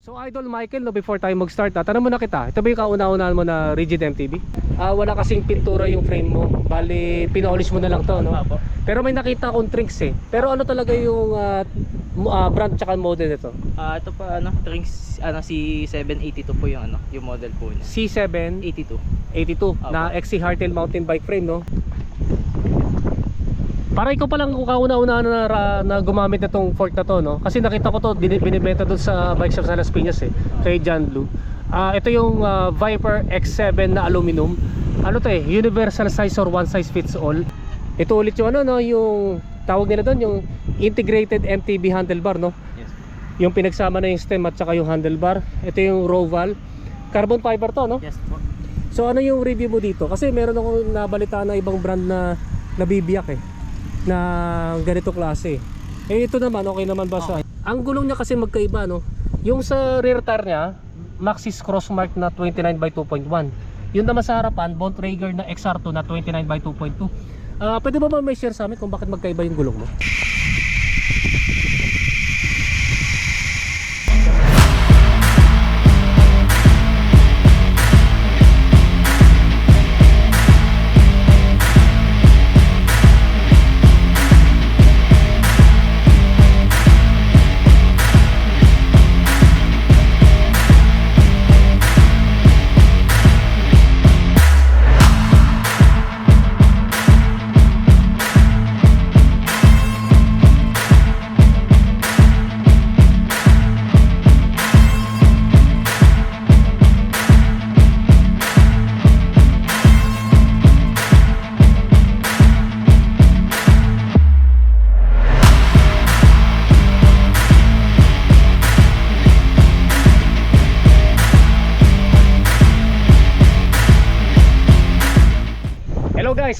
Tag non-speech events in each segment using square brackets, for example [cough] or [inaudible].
So Idol Michael, no, before tayo mag-start, ah, tanong muna kita, ito ba yung kauna-unahan mo na rigid MTB? Ah, wala kasing pintura yung frame mo, bali pinoolish mo na lang to, no? Apo. Pero may nakita akong tricks eh. Pero ano talaga yung ah, mo- ah, brand tsaka model nito? Ah, ito pa ano, Trinks ano si 782 po yung ano, yung model po niya. C7 82. 82 na XC Hardtail mountain bike frame, no? Para ikaw pa lang kung kauna-una na, ra- na gumamit na tong fork na to, no? Kasi nakita ko to, binibenta doon sa bike shop sa Las Piñas eh, kay John Blue. Ah, ito yung ah, Viper X7 na aluminum. Ano to eh, universal size or one size fits all. Ito ulit yung ano, no, yung tawag nila doon, yung integrated MTB handlebar, no? Yes. Yung pinagsama na yung stem at saka yung handlebar. Ito yung Roval. Carbon fiber to, no? Yes po. So ano yung review mo dito? Kasi meron ako nabalita na ibang brand na nabibiyak eh na ganito klase. Eh ito naman okay naman ba sa Ang gulong niya kasi magkaiba no. Yung sa rear tire niya Maxxis Crossmark na 29 by 2.1. Yun naman sa harapan Bontrager na XR2 na 29 by 2.2. Ah, pwede ba ba may share sa amin kung bakit magkaiba yung gulong mo?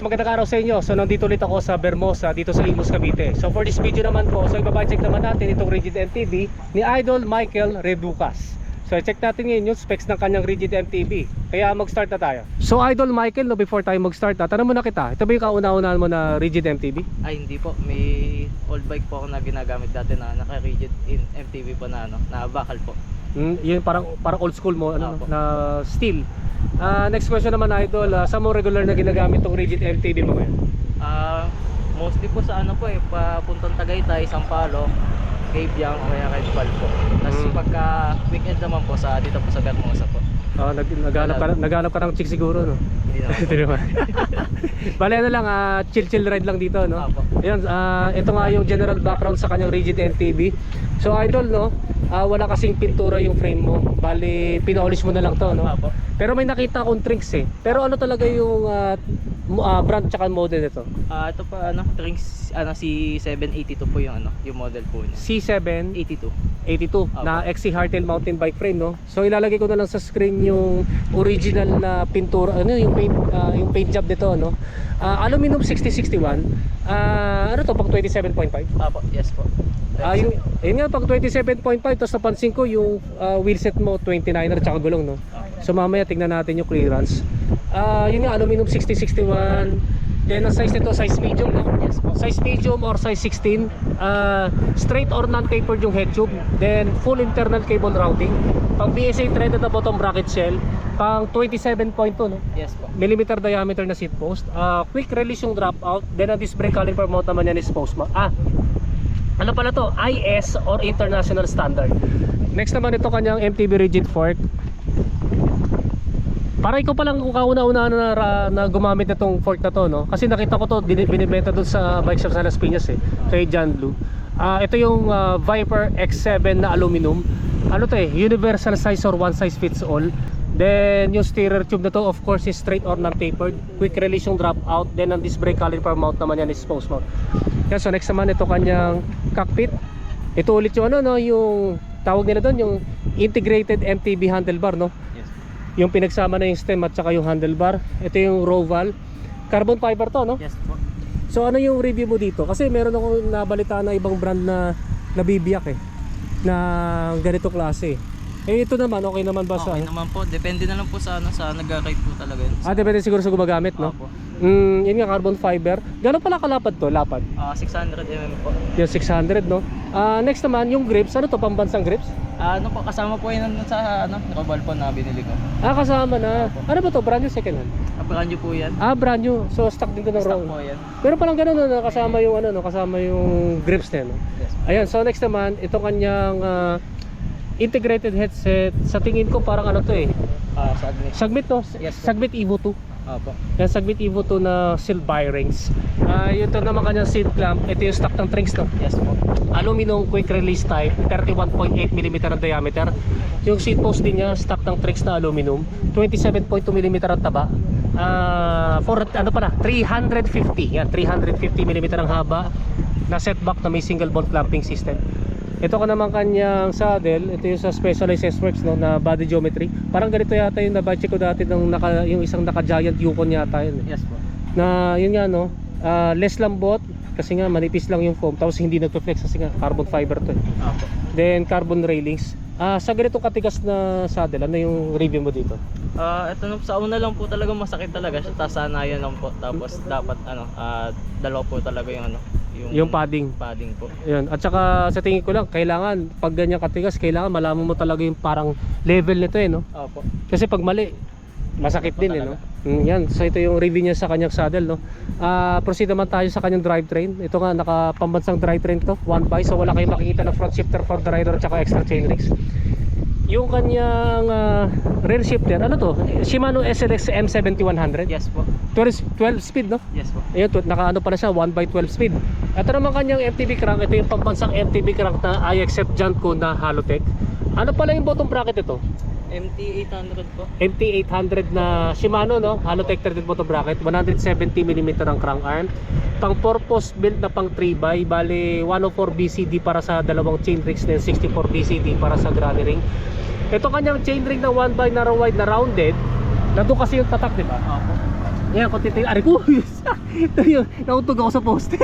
Guys, magandang araw sa inyo. So nandito ulit ako sa Bermosa dito sa Imus Cavite. So for this video naman po, so ibabadcheck naman natin itong Rigid MTB ni Idol Michael Reducas. So check natin ngayon yung specs ng kanyang Rigid MTB. Kaya mag-start na tayo. So Idol Michael, no, before tayo mag-start, ah, tanong muna kita, ito ba yung kauna-unahan mo na Rigid MTB? Ay hindi po, may old bike po ako na ginagamit dati na naka-rigid MTV po na ano, na bakal po. Hmm, yun parang parang old school mo ano, Apo. na steel. Ah, next question naman Idol, uh, sa mo regular na ginagamit tong Rigid MTB mo ngayon? Ah, mostly po sa ano po eh, papuntang Tagaytay, Sampalo, Cabiang, o kaya kay po. Tapos Mm. pagka weekend naman po sa dito po sa Garmosa po. Ah, nag naghanap ka naghanap ka ng chick siguro no. Hindi [laughs] naman. [laughs] Bale ano lang, ah, chill chill ride lang dito, no? Apo. Ayun, ah, ito nga yung general background sa kanyang rigid MTB. So idol, no? ah, wala kasing pintura yung frame mo. Bali, pinoolish mo na lang to, no? Apo. Pero may nakita akong tricks eh. Pero ano talaga yung ah, ah, brand tsaka model nito? Ah, ito pa ano, Trinks ano si 782 po yung ano, yung model po niya. C7 82. 82 na XC Hardtail mountain bike frame no. So ilalagay ko na lang sa screen yung original na pintura ano yung paint ah, yung paint job nito no. Ah, aluminum 6061. Ah, ano to pag 27.5? Apo, yes po. Ah, yung yun nga pag 27.5 tapos napansin ko yung ah, wheelset mo 29er at saka gulong no. So mamaya tingnan natin yung clearance. Ah, yun nga aluminum 6061. Then ang size nito size medium no. Yes po. Size medium or size 16 ah, Straight or non-tapered yung head tube Then full internal cable routing Pang BSA threaded na bottom bracket shell Pang 27.2 no? Yes po. millimeter diameter na seat post Ah, Quick release yung drop out Then ang disc brake caliper mount naman yan is post ma- Ah ano pala to? IS or International Standard Next naman ito kanyang MTB rigid fork para ikaw pa lang kung kauna-una na, ra- na gumamit na tong fork na to, no? Kasi nakita ko to, binibenta doon sa bike shop sa Las Piñas eh, kay John Blue. Ah, ito yung ah, Viper X7 na aluminum. Ano to eh, universal size or one size fits all. Then yung steerer tube na to of course is straight or non-tapered. Quick release yung drop out. Then ang disc brake caliper mount naman yan is post mount. Yan, so next naman ito kanyang cockpit. Ito ulit yung ano no, yung tawag nila doon yung integrated MTB handlebar no. Yung pinagsama na yung stem at saka yung handlebar. Ito yung Roval carbon fiber to no? Yes po. so ano yung review mo dito? Kasi meron ako nabalita na ibang brand na nabibiyak eh na ganito klase Eh ito naman, okay naman ba sa... Okay naman po, depende na lang po sa ano, sa nag-ride po talaga yun. Ah, depende siguro sa gumagamit, no? Opo. Mm, yun nga, carbon fiber. Gano'n pala kalapad to, lapad? Ah, 600 mm po. Yung 600, no? Ah, next naman, yung grips. Ano to, pambansang grips? Ah, ano po, kasama po yun sa ano, Robal po na binili ko. Ah, kasama na. Ano ba to? Brand new second hand? Kapakan nyo po yan. Ah, brand new. So, stock din to ng Stock Rowan. po yan. Pero parang gano'n, no? Kasama yung, ano, no? Kasama yung grips na, no? Yes. Ayan, so next naman, ito kanyang ah, integrated headset. Sa tingin ko, parang ano to eh. Ah, sa admin. Sagmit, no? Yes. Sagmit Evo 2. Opo. Yan, Sagmit Evo 2 na seal bearings. Ah, ito naman kanyang seat clamp. Ito yung stock ng Trinx, no? Yes po. aluminum quick release type 31.8 mm ang diameter yung seat post din niya stock ng Trix na aluminum 27.2 mm ang taba Ah, for ano pa na 350 yan 350 mm ang haba na setback na may single bolt clamping system ito ka naman kanyang saddle ito yung sa specialized S-Works no, na body geometry parang ganito yata yung nabacheck ko dati ng naka, yung isang naka giant Yukon yata yun eh Yes po. na yun nga no ah, less lambot kasi nga manipis lang yung foam tapos hindi nagpe-flex kasi nga carbon fiber to eh. Opo. then carbon railings ah sa ganito katigas na saddle ano yung review mo dito Ah, ito na sa una lang po talaga masakit talaga siya. Tapos sanayan lang po. Tapos dapat ano, ah, dalawa po talaga yung ano, yung padding. padding po. yun. At saka sa tingin ko lang kailangan pag ganyan katigas kailangan malaman mo talaga yung parang level nito eh no? Opo. kasi pag mali masakit din eh no? Mm, yan. So ito yung review niya sa kanyang saddle no? Ah proceed naman tayo sa kanyang drivetrain ito nga nakapambansang drivetrain to. One by so wala kayong makikita ng front shifter for the rider at saka extra chainrings yung kanyang ah, rear shifter ano to? Shimano SLX M7100 Yes po. 12, 12 speed no? Yes po. Ayun, naka ano pala siya, 1 by 12 speed. Ito naman kanyang MTB crank, ito yung pambansang MTB crank na IXF Janko na Halotech. Ano pala yung bottom bracket ito? MT800 po. MT800 na Shimano no, Halotech threaded bottom bracket, 170mm ang crank arm. Pang purpose built na pang 3 by, bali 104 BCD para sa dalawang chain rings then 64 BCD para sa granny ring. Ito kanyang chain ring na 1 by narrow wide na rounded. Nandun kasi yung tatak, di ba? Opo. Yan, kung titignan, ari ko, ito yung, nautog ako sa poste.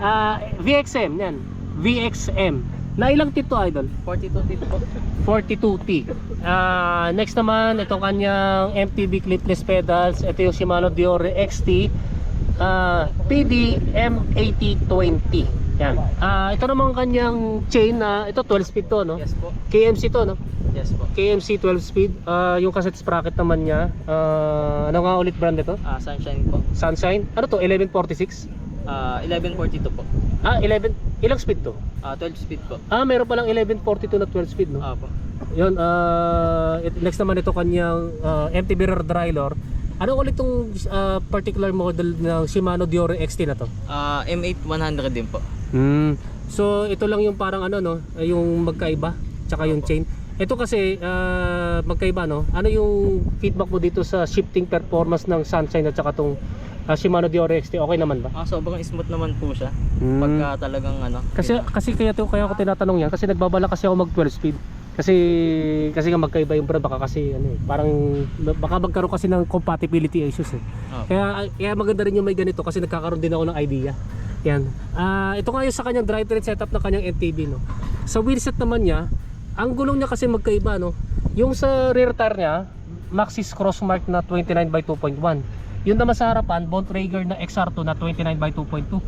Ah, VXM, yan. VXM. Na ilang tito idol? 42 feet po. 42T. Ah, next naman, itong kanyang MTB clipless pedals. Ito yung Shimano Diore XT. Ah, PD M8020. Yan. Ah, ito naman kanyang chain na ito 12 speed to, no? Yes po. KMC to, no? Yes po. KMC 12 speed. Ah, yung cassette sprocket naman niya. Ah, ano nga ulit brand nito? Ah, sunshine po. Sunshine. Ano to? 1146? Ah, 1142 po. Ah, 11. Ilang speed to? Ah, 12 speed po. Ah, meron palang 1142 na 12 speed, no? Opo. Yun, ah, it- next naman ito kanyang ah, MTB rear dryler. Ano ulit tong ah, particular model ng Shimano Diore XT na to? Ah, M8100 din po. Hmm. So, ito lang yung parang ano, no? Yung magkaiba, tsaka yung chain. Ito kasi, ah, magkaiba, no? Ano yung feedback mo dito sa shifting performance ng Sunshine at tsaka tong ah, Shimano Diore XT? Okay naman ba? Ah, sobrang smooth naman po siya. Hmm. Pagka talagang ano. Kasi kasi kaya to kaya ako tinatanong yan kasi nagbabala kasi ako mag 12 speed. Kasi kasi nga magkaiba yung brand baka kasi ano eh, parang baka magkaroon kasi ng compatibility issues eh. Opo. Kaya kaya maganda rin yung may ganito kasi nagkakaroon din ako ng idea. Yan. Ah, ito nga yung sa kanyang drivetrain setup ng kanyang MTB no. Sa wheelset naman niya, ang gulong niya kasi magkaiba no. Yung sa rear tire niya, Maxxis Crossmark na 29 by 2.1. Yung naman sa harapan, Bontrager na XR2 na 29 by 2.2.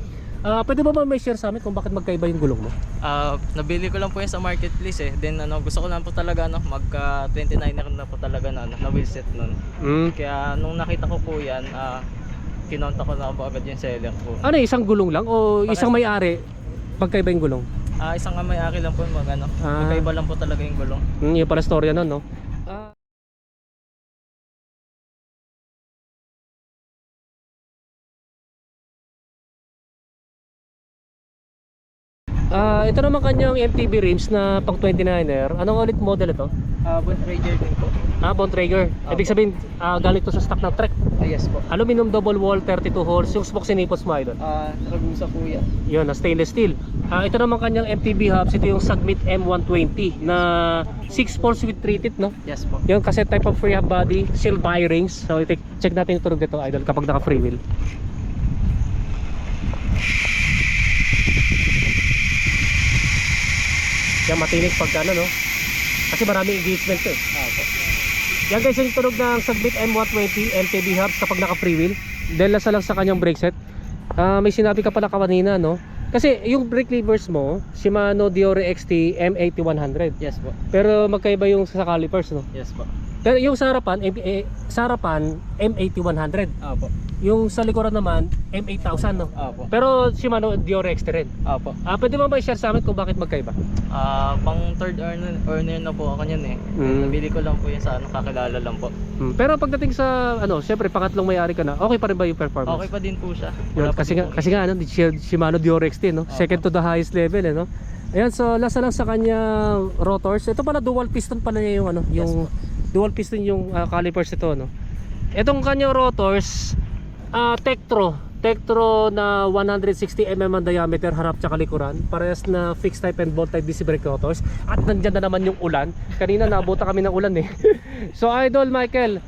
Ah, pwede ba ba may share sa amin kung bakit magkaiba yung gulong mo? Ah, nabili ko lang po yan sa marketplace eh. Then ano, gusto ko lang po talaga ano, magka 29 na po talaga na ano, na wheelset nun. Mm. Kaya nung nakita ko po yan, ah kinonta ko na po agad yung seller ko. Ano, isang gulong lang o isang may-ari? Magkaiba yung gulong? Ah, isang may-ari lang po mag ano, Ah. magkaiba lang po talaga yung gulong. Hmm, yung pala storya nun, no? Ah. Ah, ito naman kanyang MTB rims na pang 29er. Anong ulit model ito? Ah, uh, Trader din po. Ah, Bontrager. Ibig sabihin, ah, galing to sa stock ng Trek. Ah, yes po. Aluminum double wall 32 holes. Yung spokes sinipos mo idol. Ah, Ragusa po yan. Yun, na stainless steel. Ah, ito naman kanyang MTB hubs. Ito yung Sagmit M120 na 6 poles with 3 teeth, no? Yes po. Yung kasi type of free hub body, seal bearings. So, i- check natin yung tunog dito, idol, kapag naka free wheel. Yan, matinig pagka ano, no? Kasi maraming engagement to eh. Opo. Yan guys, yung tunog ng Sagbit M120 MTB hubs kapag naka freewheel. Dahil nasa lang sa kanyang brake set. Ah, may sinabi ka pala kanina, no? Kasi yung brake levers mo, Shimano Diore XT M8100. Yes po. Pero magkaiba yung sa calipers, no? Yes po. Pero yung sa harapan, M- eh, sa harapan M8100. Opo. Yung sa likuran naman, M8000, no? Opo. Pero Shimano Diore XT rin. Opo. Ah, pwede mo ba i-share sa amin kung bakit magkaiba? Ah, pang third earner, earner na po ako niyan eh. Mm. Nabili ko lang po yan sa ano, kakilala lang po. Hmm. Pero pagdating sa ano, syempre pangatlong may-ari ka na, okay pa rin ba yung performance? Okay pa din po siya. Yun, Wala pa kasi din nga, po- kasi nga ano, Shi- Shimano Diore XT, no? Opo. Second to the highest level, eh, no? Ayan, so lasa lang sa kanyang rotors. Ito pala dual piston pala niya yung ano, Yes yung dual piston yung ah, calipers ito, no? Itong kanyang rotors, ah Tektro, Tektro na 160 mm ang diameter harap tsaka likuran. Parehas na fixed type and bolt type disc brake rotors. At nandyan na naman yung ulan. Kanina naabutan kami ng ulan eh. [laughs] so Idol Michael,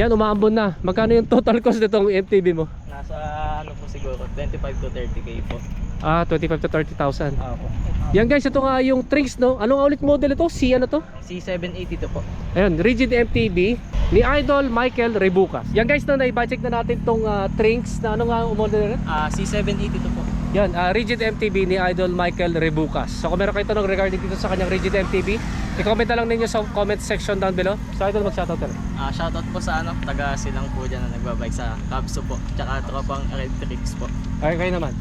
yan umaambon na. Magkano yung total cost nitong MTB mo? Nasa ano po siguro, 25 to 30k po. Ah, 25 to 30,000. Opo. Yan guys, ito nga yung Trinks, no? Anong ulit model ito? C ano to? C780 to po. Ayun, Rigid MTB ni Idol Michael Rebucas. Yan guys, no, na-budget na natin tong uh, Trinks na ano nga ang model na Ah, C780 to po. Yan, ah, Rigid MTB ni Idol Michael Rebucas. So kung meron kayo tanong regarding dito sa kanyang Rigid MTB, i-comment na lang ninyo sa comment section down below. So Idol, mag-shoutout ka na. Ah, shoutout po sa ano, taga silang po dyan na nagbabike sa Cabso po. Tsaka tropang Electrics po. Ay, kayo naman.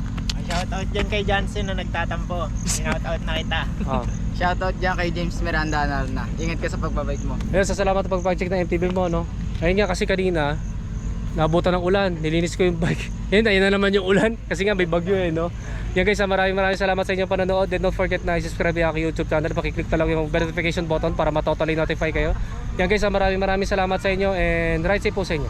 Shoutout dyan kay Johnson na nagtatampo. Shoutout na kita. Oh. Shoutout dyan kay James Miranda na na. Ingat ka sa pagbabike mo. Ayun, sa salamat sa pag-check ng MTB mo, no? Ayun nga kasi kanina, nabutan ng ulan, nilinis ko yung bike. [laughs] Ayun, ayun na naman yung ulan kasi nga may bagyo eh, no? Yan guys, ah, maraming maraming salamat sa inyong panonood. And don't forget na i-subscribe yung aking YouTube channel. Pakiclick na lang yung bell notification button para matotally notify kayo. Yan guys, ah, maraming maraming salamat sa inyo and ride safe po sa inyo.